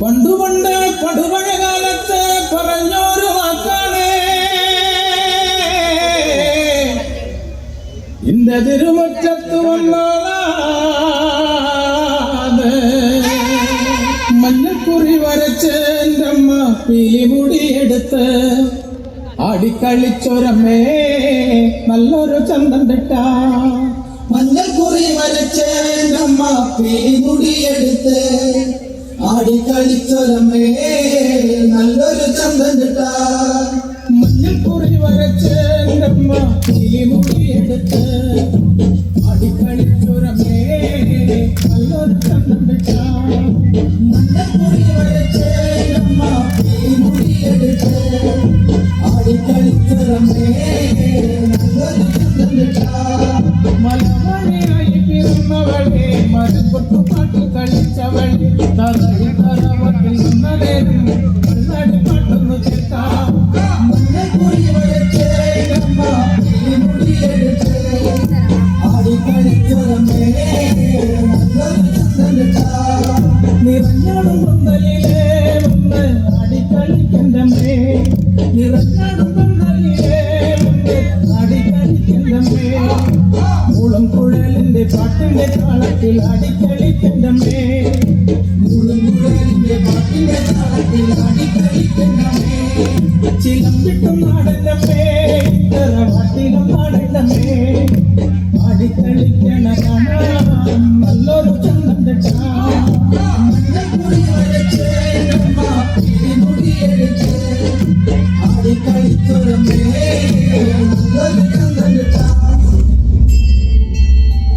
പണ്ടു പണ്ട് പടുപഴ കാലത്ത് പറഞ്ഞൊരു വാക്കാണ്. ഇന്റെ തിരുമുറ്റത്ത് വന്നാളാണ് മഞ്ഞക്കുറി വരച്ച് എന്റെ അമ്മ പീലിമുടിയെടുത്ത് ആടിക്കളിച്ചൊരമ്മേ നല്ലൊരു ചന്തം തിട്ട മഞ്ഞക്കുറി വരച്ച് നമ്മ അടിക്കളിച്ചൊരമ്മേ ആടിക്കളിച്ചൊരമ്മേ നല്ലൊരു ചന്തം കിട്ട മഞ്ഞക്കുറി വരച്ച് എന്റെ അമ്മ ആടിക്കളിച്ചൊരമ്മേ നല്ലൊരു ചന്തം തിട്ട മഞ്ഞക്കുറി വരച്ച് മുളം കുഴലിന്റെ പാട്ടിന്റെ താളത്തിൽ പാട്ടിന്റെ താളത്തിൽ ആടിക്കളിക്കണമേ ചിലമ്പിട്ടും നാടല്ലമ്മേ തറവാട്ടിലും നാടല്ലമ്മേ ആടിക്കളിക്കണ കാണാൻ നല്ലൊരു ചന്തം